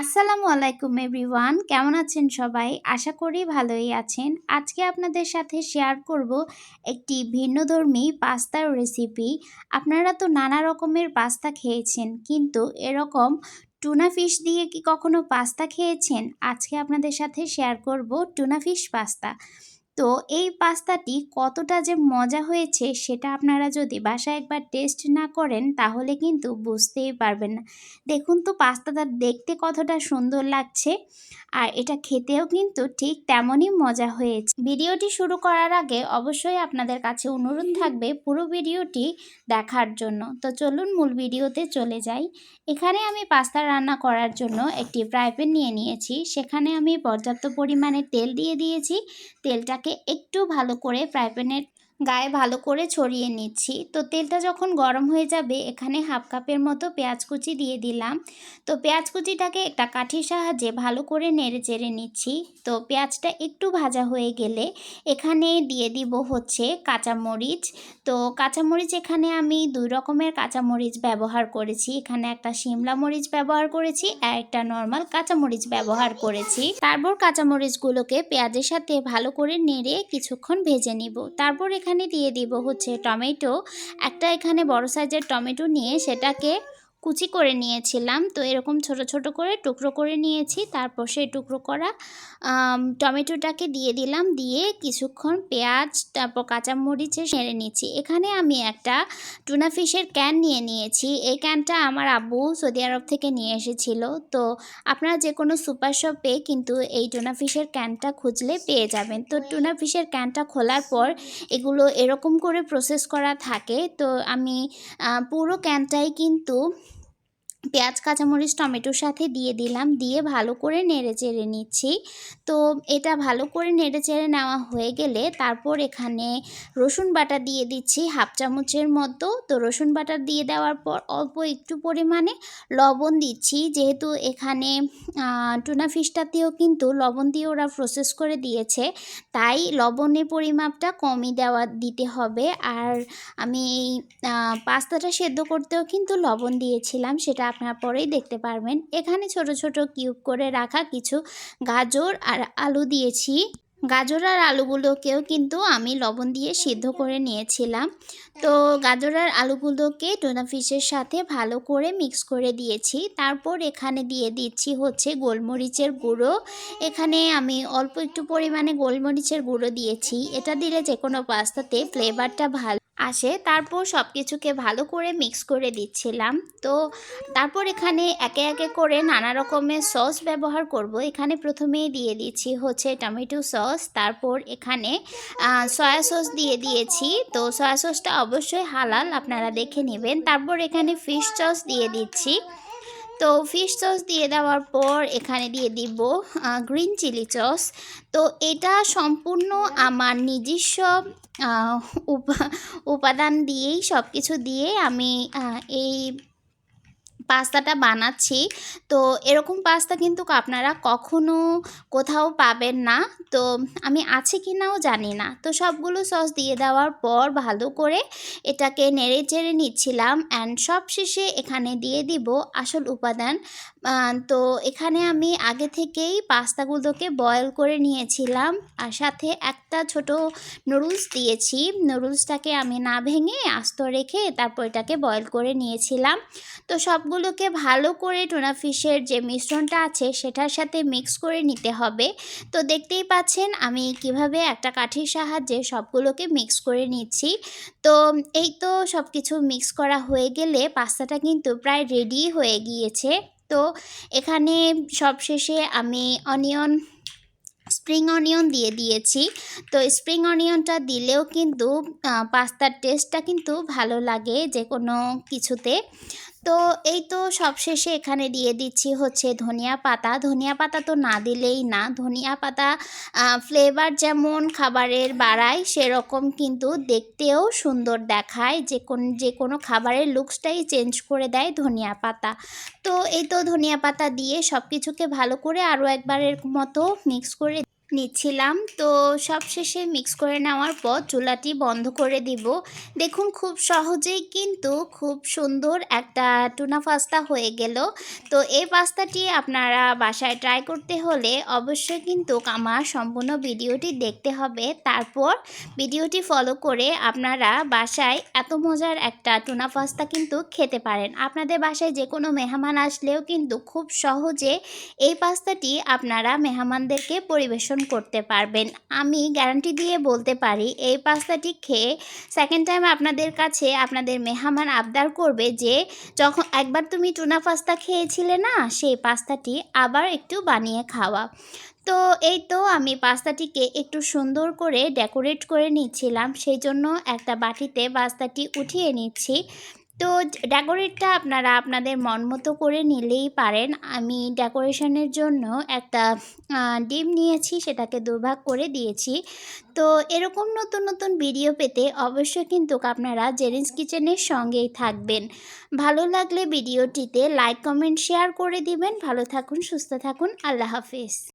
আসসালামু আলাইকুম এভরিওয়ান, কেমন আছেন সবাই? আশা করি ভালোই আছেন। আজকে আপনাদের সাথে শেয়ার করব একটি ভিন্নধর্মী পাস্তার রেসিপি। আপনারা তো নানা রকমের পাস্তা খেয়েছেন, কিন্তু এরকম টুনা ফিশ দিয়ে কি কখনো পাস্তা খেয়েছেন? আজকে আপনাদের সাথে শেয়ার করব টুনা ফিশ পাস্তা। তো এই পাস্তাটি কতটা যে মজা হয়েছে সেটা আপনারা যদি বাসায় একবার টেস্ট না করেন, তাহলে কিন্তু বুঝতেই পারবেন না। দেখুন তো পাস্তাটা দেখতে কতটা সুন্দর লাগছে। আর এটা খেতেও কিন্তু ঠিক তেমনই মজা হয়েছে। ভিডিওটি শুরু করার আগে অবশ্যই আপনাদের কাছে অনুরোধ থাকবে পুরো ভিডিওটি দেখার জন্য। তো চলুন মূল ভিডিওতে চলে যাই। এখানে আমি পাস্তা রান্না করার জন্য একটি ফ্রাই প্যান নিয়ে নিয়েছি। সেখানে আমি পর্যাপ্ত পরিমাণে তেল দিয়ে দিয়েছি। তেলটাকে একটু ভালো করে ফ্রাই প্যানের গায়ে ভালো করে ছড়িয়ে নিচ্ছি। তো তেলটা যখন গরম হয়ে যাবে, এখানে হাফ কাপের মতো পেঁয়াজ কুচি দিয়ে দিলাম। তো পেঁয়াজ কুচিটাকে একটা কাঠির সাহায্যে ভালো করে নেড়ে চেড়ে নিচ্ছি। তো পেঁয়াজটা একটু ভাজা হয়ে গেলে এখানে দিয়ে দিব হচ্ছে কাঁচামরিচ। তো কাঁচামরিচ এখানে আমি দুই রকমের কাঁচামরিচ ব্যবহার করেছি। এখানে একটা শিমলা মরিচ ব্যবহার করেছি আর একটা নর্মাল কাঁচামরিচ ব্যবহার করেছি। তারপর কাঁচামরিচগুলোকে পেঁয়াজের সাথে ভালো করে নেড়ে কিছুক্ষণ ভেজে নিব। তারপর এখানে দিয়ে দিব হচ্ছে টমেটো। একটা এখানে বড় সাইজের টমেটো নিয়ে সেটাকে কুচি করে নিয়েছিলাম। তো এরকম ছোট ছোট করে টুকরো করে নিয়েছি। তারপর সেই টুকরো করা টমেটোটাকে দিয়ে দিলাম। দিয়ে কিছুক্ষণ পেঁয়াজ, তারপর কাঁচামরিচে সেরে নিচ্ছি। এখানে আমি একটা টুনা ফিশের ক্যান নিয়ে নিয়েছি। এই ক্যানটা আমার আব্বু সৌদি আরব থেকে নিয়ে এসেছিল। তো আপনারা যে কোনো সুপার শপে কিন্তু এই টুনা ফিশের ক্যানটা খুঁজলে পেয়ে যাবেন। তো টুনা ফিশের ক্যানটা খোলার পর এগুলো এরকম করে প্রসেস করা থাকে। তো আমি পুরো ক্যানটাই কিন্তু পেঁয়াজ, কাঁচামরিচ, টমেটোর সাথে দিয়ে দিলাম, দিয়ে ভালো করে নেড়ে চেড়ে নিচ্ছি। তো এটা ভালো করে নেড়ে চেড়ে নেওয়া হয়ে গেলে তারপর এখানে রসুন বাটা দিয়ে দিচ্ছি হাফ চামচের মতো। তো রসুন বাটা দিয়ে দেওয়ার পর অল্প একটু পরিমাণে লবণ দিচ্ছি। যেহেতু এখানে টুনা ফিশটাতেও কিন্তু লবণ দিয়ে ওরা প্রসেস করে দিয়েছে, তাই লবণের পরিমাপটা কমই দেওয়া, দিতে হবে। আর আমি এই পাস্তাটা সেদ্ধ করতেও কিন্তু লবণ দিয়েছিলাম, সেটা আপনারা পরেই দেখতে পারবেন। এখানে ছোট ছোট কিউব করে রাখা কিছু গাজর আর আলু দিয়েছি। গাজর আর আলুগুলোকেও কিন্তু আমি লবণ দিয়ে সিদ্ধ করে নিয়েছিলাম। তো গাজর আর আলুগুলোকে টোনা ফিশের সাথে ভালো করে মিক্স করে দিয়েছি। তারপর এখানে দিয়ে দিচ্ছি হচ্ছে গোলমরিচের গুঁড়ো। এখানে আমি অল্প একটু পরিমাণে গোলমরিচের গুঁড়ো দিয়েছি। এটা দিলে যে কোনো পাস্তাতে ফ্লেভারটা ভালো আসে। তারপর সব কিছুকে ভালো করে মিক্স করে দিচ্ছিলাম। তো তারপর এখানে একে একে করে নানা রকমের সস ব্যবহার করব। এখানে প্রথমেই দিয়ে দিচ্ছি হচ্ছে টমেটো সস তারপর এখানে সয়া সস দিয়ে দিয়েছি। তো সয়া সসটা অবশ্যই হালাল, আপনারা দেখে নেবেন। তারপর এখানে ফিশ সস দিয়ে দিচ্ছি। তো ফিশ সস দিয়ে দেওয়ার পর এখানে দিয়ে দিব গ্রিন চিলি সস তো এটা সম্পূর্ণ আমার নিজস্ব উপাদান দিয়েই সব কিছু দিয়ে আমি এই পাস্তাটা বানাচ্ছি। তো এরকম পাস্তা কিন্তু আপনারা কখনো কোথাও পাবেন না। তো আমি আছে কি নাও জানি না। তো সবগুলো সস দিয়ে দেওয়ার পর ভালো করে এটাকে নেড়ে চেড়ে নিচ্ছিলাম অ্যান্ড সব শেষে এখানে দিয়ে দিব আসল উপাদান। তো এখানে আমি আগে থেকেই পাস্তাগুলোকে বয়েল করে নিয়েছিলাম আর সাথে একটা ছোট নুডলস দিয়েছি। নুডলসটাকে আমি না ভেঙে আস্ত রেখে তারপর এটাকে বয়েল করে নিয়েছিলাম। তো সবগুলোকে ভালো করে টুনা ফিশের যে মিশ্রণটা আছে সেটার সাথে মিক্স করে নিতে হবে। তো দেখতেই পাচ্ছেন আমি কীভাবে একটা কাঠির সাহায্যে সবগুলোকে মিক্স করে নিচ্ছি। তো এই তো সব কিছু মিক্স করা হয়ে গেলে পাস্তাটা কিন্তু প্রায় রেডি হয়ে গিয়েছে। তো এখানে সবশেষে আমি অনিয়ন স্প্রিং অনিয়ন দিয়ে দিয়েছি। তো স্প্রিং অনিয়নটা দিলেও কিন্তু পাস্তার টেস্টটা কিন্তু ভালো লাগে যে কোনো কিছুতে। তো এই তো সবশেষে এখানে দিয়ে দিচ্ছি হচ্ছে ধনিয়া পাতা। ধনিয়া পাতা তো না দিলেই না। ধনিয়া পাতা ফ্লেভার যেমন খাবারের বাড়ায়, সেরকম কিন্তু দেখতেও সুন্দর দেখায়। যে কোন, যে কোনো খাবারের লুকসটাই চেঞ্জ করে দেয় ধনিয়া পাতা। তো এই তো ধনিয়া পাতা দিয়ে সব কিছুকে ভালো করে আরও একবারের মতো মিক্স করে নিচ্ছিলাম। তো সবশেষে মিক্স করে নেওয়ার পর চুলাটি বন্ধ করে দিব। দেখুন খুব সহজেই কিন্তু খুব সুন্দর একটা টুনা পাস্তা হয়ে গেল। তো এই পাস্তাটি আপনারা বাসায় ট্রাই করতে হলে অবশ্যই কিন্তু আমার সম্পূর্ণ ভিডিওটি দেখতে হবে। তারপর ভিডিওটি ফলো করে আপনারা বাসায় এত মজার একটা টুনা পাস্তা কিন্তু খেতে পারেন। আপনাদের বাসায় যে কোনো মেহমান আসলেও কিন্তু খুব সহজে এই পাস্তাটি আপনারা মেহমানদেরকে পরিবেশন করতে পারবেন। আমি গ্যারান্টি দিয়ে বলতে পারি, এই পাস্তাটি খেয়ে সেকেন্ড টাইম আপনাদের কাছে আপনাদের মেহমান আবদার করবে যে, যখন একবার তুমি টুনা পাস্তা খেয়েছিলে না, সেই পাস্তাটি আবার একটু বানিয়ে খাওয়া। তো এই তো আমি পাস্তাটিকে একটু সুন্দর করে ডেকোরেট করে নিচ্ছিলাম, সেই জন্য একটা বাটিতে পাস্তাটি উঠিয়ে নিচ্ছি। তো ডেকোরেটটা আপনারা আপনাদের মন মতো করে নিলেই পারেন। আমি ডেকোরেশনের জন্য একটা ডিম নিয়েছি, সেটাকে দুভাগ করে দিয়েছি। তো এরকম নতুন নতুন ভিডিও পেতে অবশ্যই কিন্তু আপনারা জেরিন্স কিচেনের সঙ্গেই থাকবেন। ভালো লাগলে ভিডিওটিতে লাইক কমেন্ট শেয়ার করে দিবেন। ভালো থাকুন, সুস্থ থাকুন। আল্লাহ হাফিজ।